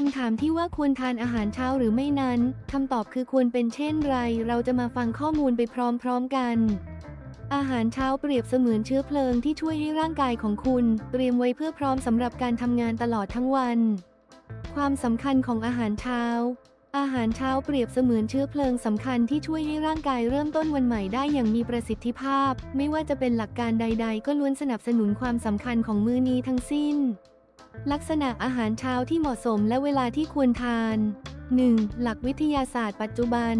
คำถามที่ว่าควรทานอาหารเช้าหรือไม่นั้นคำตอบคือควรเป็นเช่นไร เราจะมาฟังข้อมูลไปพร้อมๆกันอาหารเช้าเปรียบเสมือนเชื้อเพลิงที่ช่วยให้ร่างกายของคุณ เตรียมไว้เพื่อพร้อมสำหรับการทำงานตลอดทั้งวัน ความสำคัญของอาหารเช้า อาหารเช้าเปรียบเสมือนเชื้อเพลิงสำคัญที่ช่วยให้ร่างกายเริ่มต้นวันใหม่ได้อย่างมีประสิทธิภาพ ไม่ว่าจะเป็นหลักการใด ๆ ก็ล้วนสนับสนุนความสำคัญของมื้อนี้ทั้งสิ้น ลักษณะอาหารเช้าที่เหมาะสมและเวลาที่ควรทาน 1. หลักวิทยาศาสตร์ปัจจุบัน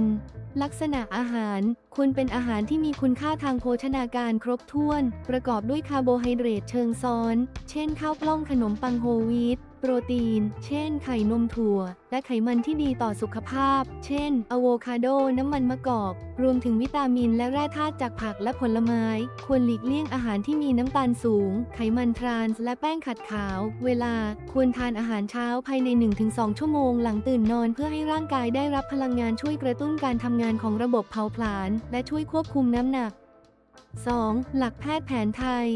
ลักษณะอาหาร ควรเป็นอาหารที่มีคุณค่าทางโภชนาการครบถ้วน ประกอบด้วยคาร์โบไฮเดรตเชิงซ้อน เช่นข้าวกล้องขนมปังโฮลวีตโปรตีน เช่น ไข่นมถั่ว และไขมันที่ดีต่อสุขภาพ เช่น อะโวคาโด น้ำมันมะกอก รวมถึงวิตามินและแร่ธาตุจากผักและผลไม้ ควรหลีกเลี่ยงอาหารที่มีน้ำตาลสูง ไขมันทรานส์และแป้งขัดขาว เวลา ควรทานอาหารเช้าภายใน 1-2 ชั่วโมงหลังตื่นนอนพื่อให้ร่างกายได้รับพลังงานช่วยกระตุ้นการทำงานของระบบเผาผลาญและช่วยควบคุมน้ำหนัก 2. หลักแพทย์แผนไทย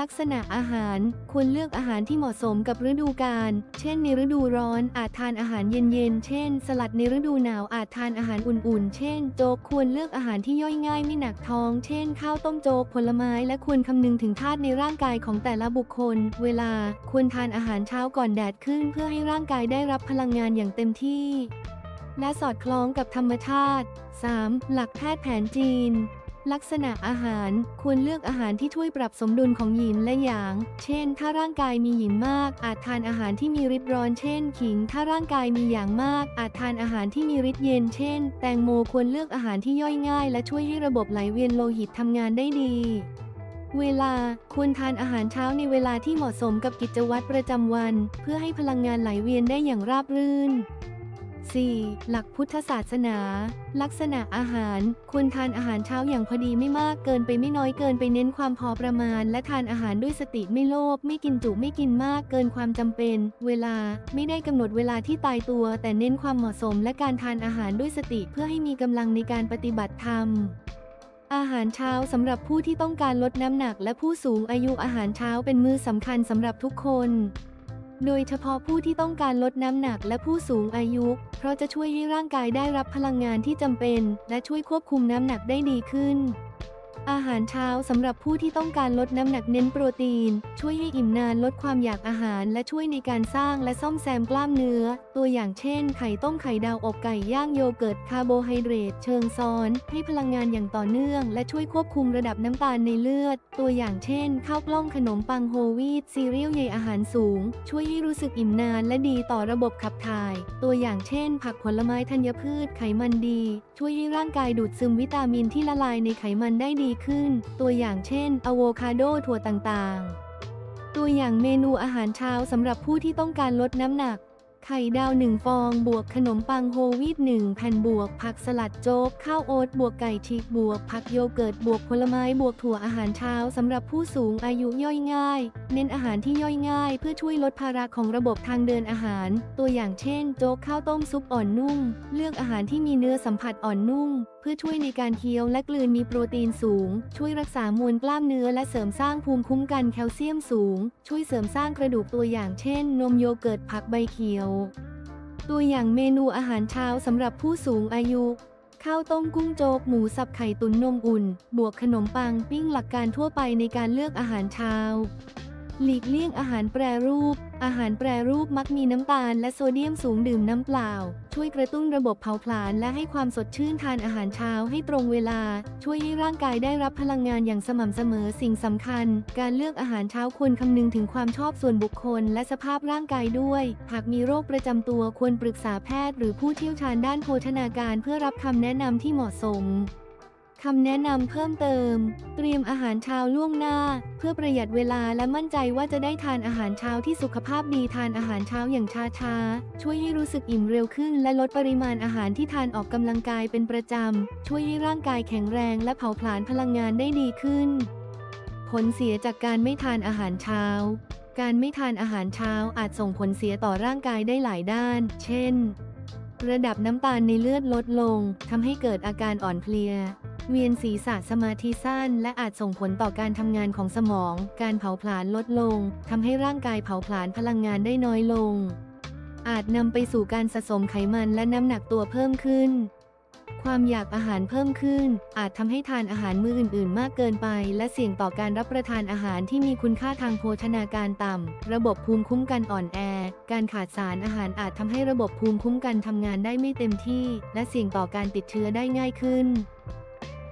ลักษณะอาหารควรเลือกอาหารที่เหมาะสมกับฤดูกาล เช่นในฤดูร้อนอาจทานอาหารเย็นๆ เช่น สลัดในฤดูหนาวอาจทานอาหารอุ่นๆ เช่น โจ๊กควรเลือกอาหารที่ย่อยง่ายไม่หนักท้อง เช่น ข้าวต้มโจ๊กผลไม้และควรคำนึงถึงธาตุในร่างกายของแต่ละบุคคล เวลาควรทานอาหารเช้าก่อนแดดขึ้น เพื่อให้ร่างกายได้รับพลังงานอย่างเต็มที่ และสอดคล้องกับธรรมชาติ 3. หลักแพทย์แผนจีน ลักษณะอาหารควรเลือกอาหารที่ช่วยปรับสมดุลของหยินและหยาง เช่น ถ้าร่างกายมีหยินมาก อาจทานอาหารที่มีฤทธิ์ร้อน เช่น ขิง ถ้าร่างกายมีหยางมาก อาจทานอาหารที่มีฤทธิ์เย็น เช่น แตงโมควรเลือกอาหารที่ย่อยง่าย และช่วยให้ระบบไหลเวียนโลหิตทำงานได้ดีเวลาควรทานอาหารเช้าในเวลาที่เหมาะสมกับกิจวัตรประจำวัน เพื่อให้พลังงานไหลเวียนได้อย่างราบรื่น 4. หลักพุทธศาสนา ลักษณะอาหาร ควรทานอาหารเช้าอย่างพอดีไม่มากเกินไปไม่น้อยเกินไปเน้นความพอประมาณ และทานอาหารด้วยสติไม่โลภไม่กินจุไม่กินมากเกินความจำเป็น เวลาไม่ได้กำหนดเวลาที่ตายตัว แต่เน้นความเหมาะสมและการทานอาหารด้วยสติเพื่อให้มีกำลังในการปฏิบัติธรรมอาหารเช้าสำหรับผู้ที่ต้องการลดน้ำหนักและผู้สูงอายุอาหารเช้าเป็นมื้อสำคัญสำหรับทุกคน โดยเฉพาะผู้ที่ต้องการลดน้ำหนักและผู้สูงอายุ เพราะจะช่วยให้ร่างกายได้รับพลังงานที่จำเป็น และช่วยควบคุมน้ำหนักได้ดีขึ้น อาหารเช้าสำหรับผู้ที่ต้องการลดน้ำหนักเน้นโปรตีน ช่วยให้อิ่มนานลดความอยากอาหาร และช่วยในการสร้างและซ่อมแซมกล้ามเนื้อ ตัวอย่างเช่น ไข่ต้มไข่ดาวอบไก่ย่างโยเกิร์ตคาร์โบไฮเดรตเชิงซ้อน ให้พลังงานอย่างต่อเนื่อง และช่วยควบคุมระดับน้ำตาลในเลือด ตัวอย่างเช่น ข้าวกล้องขนมปังโฮวีตซีเรียลใยอาหารสูง ช่วยให้รู้สึกอิ่มนาน และดีต่อระบบขับถ่าย ตัวอย่างเช่น ผักผลไม้ธัญพืชไขมันดี ช่วยให้ร่างกายดูดซึมวิตามินที่ละลายในไขมันได้ดีขึ้น ตัวอย่างเช่นอะโวคาโดถั่วต่างๆ ตัวอย่างเมนูอาหารเช้าสำหรับผู้ที่ต้องการลดน้ำหนัก ไข่ดาว1ฟอง บวกขนมปังโฮลวีต1แผ่นบวก ผักสลัดโจ๊กข้าวโอ๊ตบวกไก่ฉีกบวก ผักโยเกิร์ตบวกผลไม้บวกถั่วอาหารเช้าสำหรับผู้สูงอายุย่อยง่าย เน้นอาหารที่ย่อยง่าย เพื่อช่วยลดภาระของระบบทางเดินอาหาร ตัวอย่างเช่น โจ๊กข้าวต้มซุปอ่อนนุ่ม เลือกอาหารที่มีเนื้อสัมผัสอ่อนนุ่ม พื่อช่วยในการเคี้ยวและกลืนมีโปรตีนสูง ช่วยรักษามวลกล้ามเนื้อและเสริมสร้างภูมิคุ้มกันแคลเซียมสูง ช่วยเสริมสร้างกระดูกตัวอย่างเช่น นมโยเกิร์ตผักใบเขียว ตัวอย่างเมนูอาหารเช้าสำหรับผู้สูงอายุข้าวต้มกุ้งโจกหมูสับไข่ตุ๋นนมอุ่น บวกขนมปังปิ้งหลักการทั่วไปในการเลือกอาหารเช้า หลีกเลี่ยงอาหารแปรรูป อาหารแปรรูปมักมีน้ำตาลและโซเดียมสูงดื่มน้ำเปล่า ช่วยกระตุ้นระบบเผาผลาญและให้ความสดชื่นทานอาหารเช้าให้ตรงเวลา ช่วยให้ร่างกายได้รับพลังงานอย่างสม่ำเสมอสิ่งสำคัญ การเลือกอาหารเช้าควรคำนึงถึงความชอบส่วนบุคคล และสภาพร่างกายด้วย หากมีโรคประจำตัวควรปรึกษาแพทย์ หรือผู้เชี่ยวชาญด้านโภชนาการเพื่อรับคำแนะนำที่เหมาะสม คำแนะนำเพิ่มเติม เตรียมอาหารเช้าล่วงหน้า เพื่อประหยัดเวลาและมั่นใจว่าจะได้ทานอาหารเช้าที่สุขภาพดีทานอาหารเช้าอย่างช้าๆ ช่วยให้รู้สึกอิ่มเร็วขึ้น และลดปริมาณอาหารที่ทานออกกำลังกายเป็นประจำ ช่วยให้ร่างกายแข็งแรงและเผาผลาญพลังงานได้ดีขึ้น ผลเสียจากการไม่ทานอาหารเช้าการไม่ทานอาหารเช้าอาจส่งผลเสียต่อร่างกายได้หลายด้าน เช่น ระดับน้ำตาลในเลือดลดลง ทำให้เกิดอาการอ่อนเพลีย เวียนศีรษะสมาธิสั้น และอาจส่งผลต่อการทำงานของสมอง การเผาผลาญลดลงทำให้ร่างกายเผาผลาญพลังงานได้น้อยลง อาจนำไปสู่การสะสมไขมันและน้ำหนักตัวเพิ่มขึ้น ความอยากอาหารเพิ่มขึ้น อาจทำให้ทานอาหารมื้ออื่น ๆ มากเกินไป และเสี่ยงต่อการรับประทานอาหารที่มีคุณค่าทางโภชนาการต่ำระบบภูมิคุ้มกันอ่อนแอ การขาดสารอาหารอาจทำให้ระบบภูมิคุ้มกันทำงานได้ไม่เต็มที่ และเสี่ยงต่อการติดเชื้อได้ง่ายขึ้น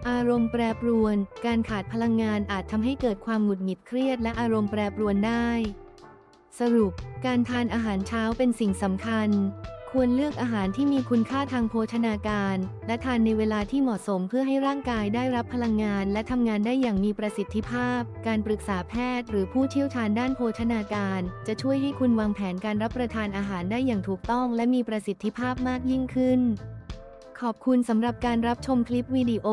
อารมณ์แปรปรวน การขาดพลังงานอาจทำให้เกิดความหงุดหงิดเครียดและอารมณ์แปรปรวนได้ สรุป การทานอาหารเช้าเป็นสิ่งสำคัญ ควรเลือกอาหารที่มีคุณค่าทางโภชนาการ และทานในเวลาที่เหมาะสมเพื่อให้ร่างกายได้รับพลังงาน และทำงานได้อย่างมีประสิทธิภาพ การปรึกษาแพทย์ หรือผู้เชี่ยวชาญด้านโภชนาการ จะช่วยให้คุณวางแผนการรับประทานอาหารได้อย่างถูกต้อง และมีประสิทธิภาพมากยิ่งขึ้น ขอบคุณสำหรับการรับชมคลิปวิดีโอ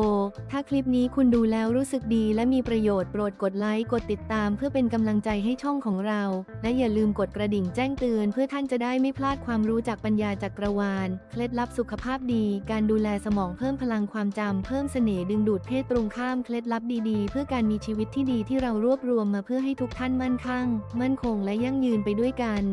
ถ้าคลิปนี้คุณดูแล้วรู้สึกดีและมีประโยชน์โปรดกดไลค์ กดติดตามเพื่อเป็นกำลังใจให้ช่องของเรา และอย่าลืมกดกระดิ่งแจ้งเตือนเพื่อท่านจะได้ไม่พลาดความรู้จากปัญญาจักรวาล เคล็ดลับสุขภาพดี การดูแลสมองเพิ่มพลังความจำเพิ่มเสน่ห์ดึงดูดเพศตรงข้ามเคล็ดลับดีๆ เพื่อการมีชีวิตที่ดีที่เรารวบรวมมาเพื่อให้ทุกท่านมั่นคั่ง มั่นคงและยั่งยืนไปด้วยกัน